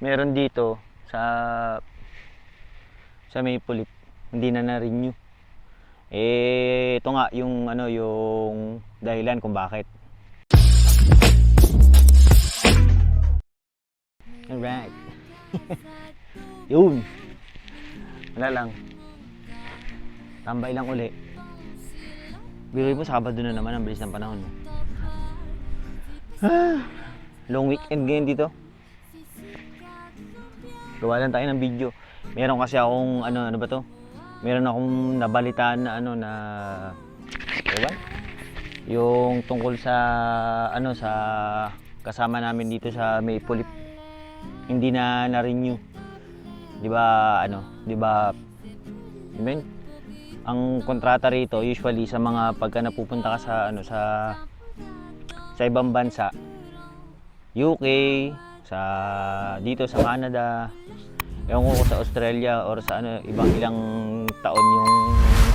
meron dito sa sa Maple Leaf, hindi na na-renew. Eh, ito nga yung ano yung dahilan kung bakit. Alright. Yun. Wala lang. Tambay lang uli. Biro mo, Sabado na naman. Ang bilis ng panahon. Ah, long weekend ngayon dito. Gawa lang tayo ng video. Meron kasi akong, ano, ano ba to? Meron akong nabalitaan na, ano, na, ewan? Yung tungkol sa, ano, sa kasama namin dito sa Maple Leaf. Hindi na na-renew. Di ba, ano, di ba, I mean, ang kontrata rito usually sa mga pagka napupunta ka sa ano sa sa ibang bansa UK sa dito sa Canada ewan ko sa Australia or sa ano ibang ilang taon yung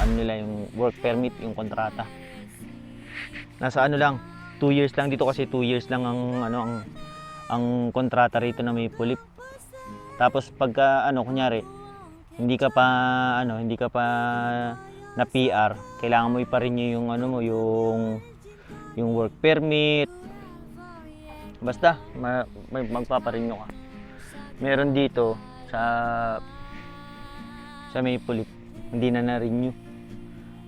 ano nila yung work permit yung kontrata nasa ano lang 2 years lang dito kasi 2 years lang ang ano ang ang kontrata rito na may pulip tapos pagka ano kunyari hindi ka pa ano, hindi ka pa na PR, kailangan mo ipa-renew yung ano mo, yung yung work permit. Basta ma, may magpapa-renew ka. Meron dito sa sa Maple Leaf, hindi na na-renew.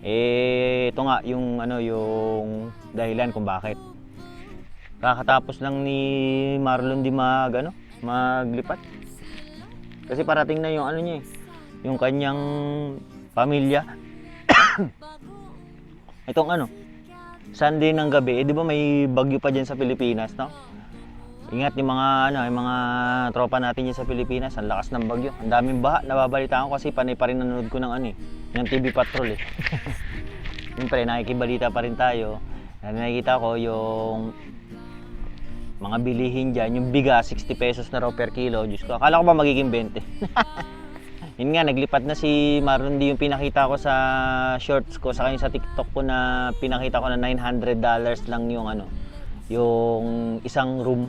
Eh, ito nga yung ano, yung dahilan kung bakit. Kakatapos lang ni Marlon di mag ano, maglipat. Kasi parating na yung ano niya eh, yung kanyang pamilya. Itong ano, Sunday ng gabi, eh, di ba may bagyo pa dyan sa Pilipinas, no? Ingat yung mga ano, yung mga tropa natin dyan sa Pilipinas, ang lakas ng bagyo. Ang daming baha, nababalitaan ko kasi panay pa rin nanonood ko ng ano eh, ng TV Patrol eh. Siyempre, nakikibalita pa rin tayo. Na nakikita ko yung mga bilihin dyan, yung bigas, 60 pesos na raw per kilo. Diyos ko, akala ko ba magiging 20? Yun nga, naglipat na si Marlon di yung pinakita ko sa shorts ko, sa kanya sa TikTok ko na pinakita ko na 900 dollars lang yung ano, yung isang room.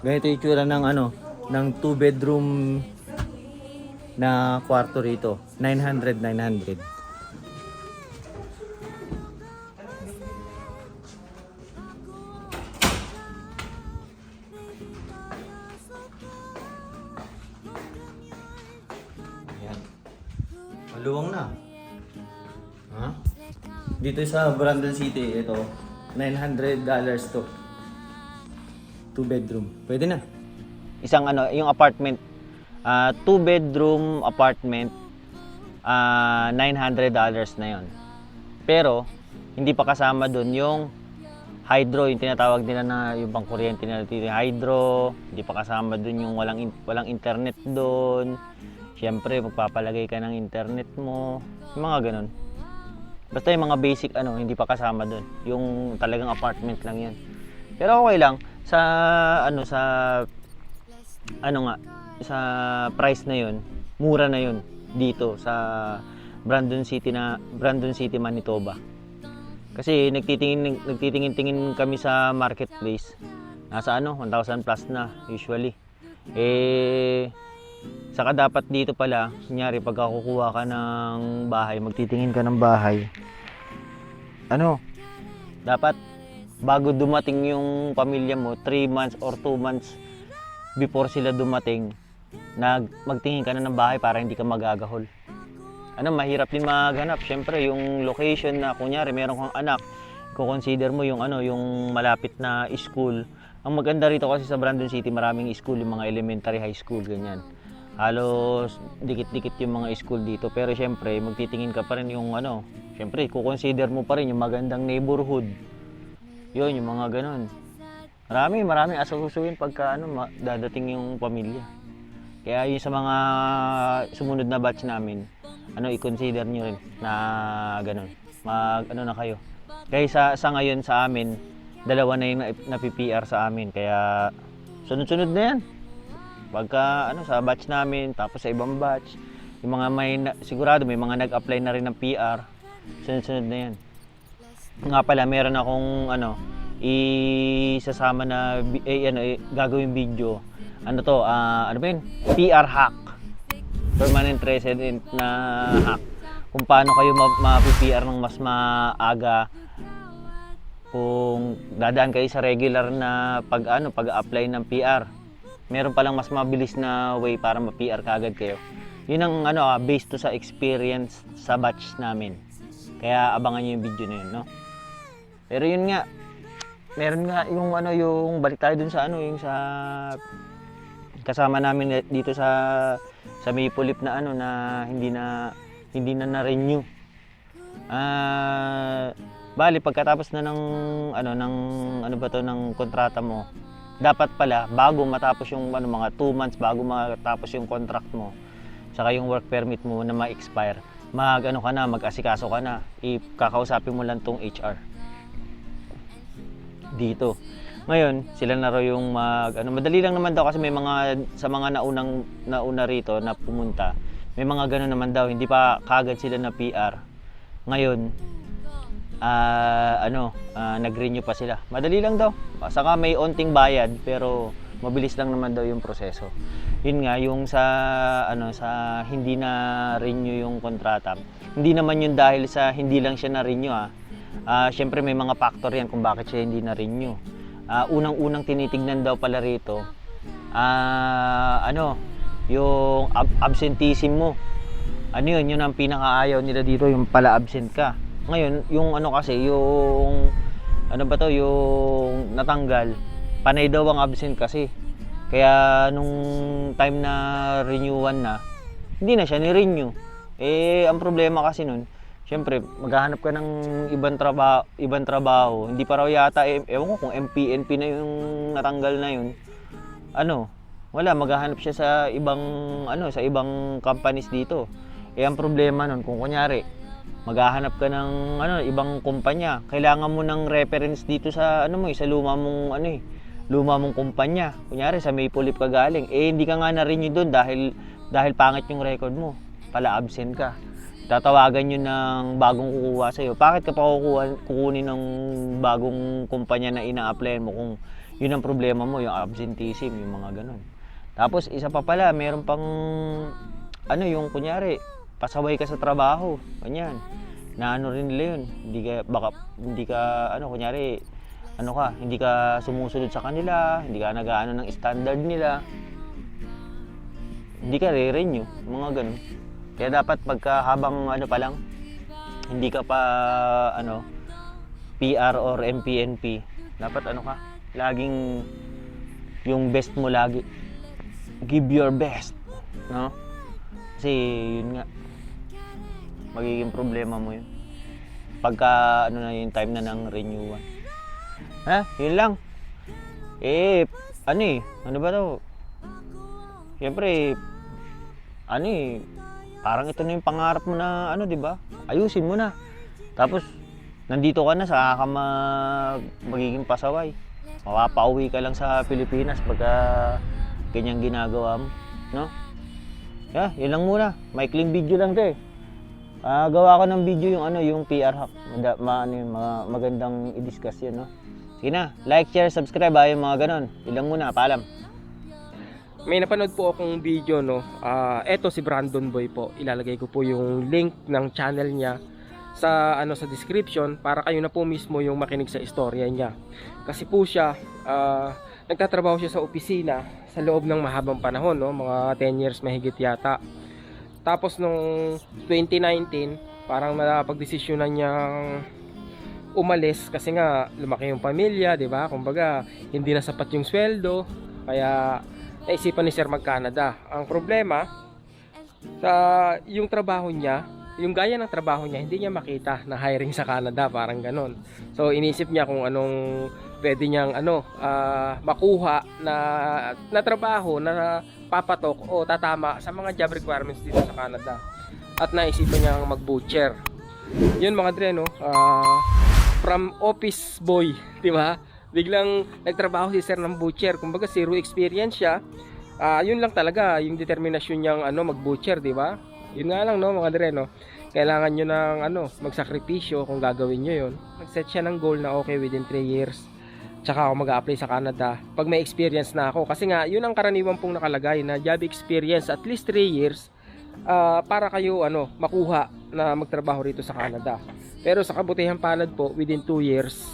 Ganito yung itsura ng ano, ng two bedroom na kwarto rito. 900, 900. Ayan. Maluwang na. Ha? Dito sa Brandon City, ito, 900 dollars to. Two bedroom. Pwede na. Isang ano, yung apartment. ah two bedroom apartment, ah 900 dollars na yon. Pero, hindi pa kasama doon yung hydro, yung tinatawag nila na yung pang kuryente nila dito, hydro, hindi pa kasama doon yung walang walang internet doon. Siyempre, magpapalagay ka ng internet mo, yung mga ganun. Basta yung mga basic ano, hindi pa kasama doon. Yung talagang apartment lang 'yan. Pero okay lang sa ano sa ano nga sa price na 'yon, mura na 'yon dito sa Brandon City na Brandon City Manitoba. Kasi nagtitingin nagtitingin-tingin kami sa marketplace. Nasa ano, 1,000 plus na usually. Eh Saka dapat dito pala, kunyari pagka kukuha ka ng bahay, magtitingin ka ng bahay. Ano? Dapat bago dumating yung pamilya mo, 3 months or 2 months before sila dumating, nag magtingin ka na ng bahay para hindi ka magagahol. Ano, mahirap din maghanap. Siyempre, yung location na kunyari meron kang anak, ko-consider mo yung ano, yung malapit na school. Ang maganda rito kasi sa Brandon City, maraming school, yung mga elementary, high school, ganyan halos dikit-dikit yung mga school dito pero syempre magtitingin ka pa rin yung ano syempre kukonsider mo pa rin yung magandang neighborhood yun yung mga ganun. Marami marami asusuin pagka ano dadating yung pamilya. Kaya yung sa mga sumunod na batch namin ano i-consider nyo rin na ganun. Mag ano na kayo. Kaya sa, sa ngayon sa amin dalawa na yung na, na-PPR sa amin. Kaya sunod-sunod na yan. Pagka ano sa batch namin, tapos sa ibang batch, yung mga may sigurado may mga nag-apply na rin ng PR. Sunod-sunod na 'yan. Nga pala, meron akong ano isasama na eh, ano, eh, gagawin video ano to, ah, ano ba yun? PR hack. Permanent resident na hack. Kung paano kayo ma- ma-PR ng mas maaga kung dadaan kayo sa regular na pag ano pag-apply ng PR. Meron palang mas mabilis na way para ma-PR kagad kayo. Yun ang ano ah, based to sa experience sa batch namin. Kaya abangan niyo yung video na yun, no? Pero yun nga, meron nga yung ano yung balik tayo dun sa ano yung sa kasama namin dito sa sa Maple na ano na hindi na hindi na na-renew. Ah, bali pagkatapos na ng ano ng ano ba to ng kontrata mo, dapat pala bago matapos yung ano mga 2 months bago matapos yung contract mo, saka yung work permit mo na ma-expire, mag ano ka na, mag-asikaso ka na, ikakausapin mo lang tong HR dito. Ngayon, sila na raw yung mag ano, madali lang naman daw kasi may mga sa mga naunang nauna rito na pumunta. May mga ganun naman daw, hindi pa kagad sila na PR. Ngayon, ah ano, ah, nag-renew pa sila. Madali lang daw. Saka may onting bayad pero mabilis lang naman daw yung proseso. Yun nga yung sa ano sa hindi na renew yung kontrata. Hindi naman yun dahil sa hindi lang siya na renew ah. Ah, syempre may mga factor yan kung bakit siya hindi na renew. Ah, unang-unang tinitignan daw pala rito ah ano, yung ab- absenteeism mo. Ano yun, yun ang pinakaayaw nila dito, yung pala absent ka. Ngayon, yung ano kasi, yung ano ba to, yung natanggal, panay daw ang absent kasi. Kaya nung time na renewan na, hindi na siya ni-renew. Eh, ang problema kasi nun, syempre, maghahanap ka ng ibang trabaho, ibang trabaho. Hindi pa raw yata, eh, ewan ko kung MPNP na yung natanggal na yun. Ano, wala, maghahanap siya sa ibang, ano, sa ibang companies dito. Eh, ang problema nun, kung kunyari, maghahanap ka ng ano ibang kumpanya kailangan mo ng reference dito sa ano mo eh, sa luma mong ano eh luma mong kumpanya kunyari sa Maple Leaf ka galing eh hindi ka nga na-renew doon dahil dahil pangit yung record mo pala absent ka tatawagan yun ng bagong kukuha sa iyo bakit ka pa kukuha, kukunin ng bagong kumpanya na ina-apply mo kung yun ang problema mo yung absenteeism yung mga ganun? Tapos isa pa pala meron pang ano yung kunyari pasaway ka sa trabaho ganyan. Na ano rin nila yun. Hindi ka baka hindi ka ano kunyari ano ka hindi ka sumusunod sa kanila hindi ka nag-ano ng standard nila. Hindi ka re-renew mga ganun kaya dapat pagka habang ano pa lang hindi ka pa ano PR or MPNP dapat ano ka laging yung best mo lagi. Give your best no? Kasi yun nga magiging problema mo yun. Pagka ano na yung time na ng renewal. Ha? Yun lang. Eh ano eh ano ba to Siyempre, ano eh, parang ito na yung pangarap mo na ano, di ba? Ayusin mo na. Tapos, nandito ka na, saka ka mag, magiging pasaway. Mapapauwi ka lang sa Pilipinas pagka ganyang ginagawa mo. No? Yeah, yun lang muna. Maikling video lang to eh. Ah, gawa ko ng video yung ano, yung PR hack. Mada, ma, ano, yun, mga magandang i-discuss yun, no? Sige na, like, share, subscribe, ah, yung mga ganon. Yun lang muna, paalam. May napanood po akong video no. Ah, eto si Brandon Boy po. Ilalagay ko po yung link ng channel niya sa ano sa description para kayo na po mismo yung makinig sa istorya niya. Kasi po siya ah, nagtatrabaho siya sa opisina sa loob ng mahabang panahon no, mga 10 years mahigit yata. Tapos nung 2019, parang napagdesisyon na niyang umalis kasi nga lumaki yung pamilya, 'di ba? Kumbaga, hindi na sapat yung sweldo, kaya naisipan ni Sir mag-Canada. Ang problema, sa yung trabaho niya, yung gaya ng trabaho niya, hindi niya makita na hiring sa Canada, parang ganon. So, inisip niya kung anong pwede niyang ano, ah, makuha na, na trabaho na papatok o tatama sa mga job requirements dito sa Canada. At naisipan niyang mag-butcher. Yun mga dre, no? Ah, from office boy, di ba? Biglang nagtrabaho si sir ng butcher. Kumbaga zero experience siya. Ah, yun lang talaga yung determinasyon niyang ano mag-butcher, di ba? Yun nga lang no, mga dre no. Kailangan niyo ng ano, magsakripisyo kung gagawin niyo 'yon. Nag-set siya ng goal na okay within 3 years tsaka ako mag-apply sa Canada pag may experience na ako. Kasi nga, yun ang karaniwan pong nakalagay na job experience at least 3 years ah, para kayo ano makuha na magtrabaho rito sa Canada. Pero sa kabutihan palad po, within 2 years,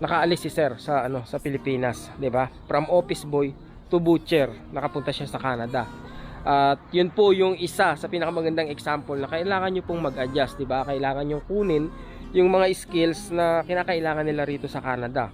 nakaalis si sir sa ano sa Pilipinas, 'di ba? From office boy to butcher, nakapunta siya sa Canada. At yun po yung isa sa pinakamagandang example na kailangan nyo pong mag-adjust, 'di ba? Kailangan nyo kunin yung mga skills na kinakailangan nila rito sa Canada.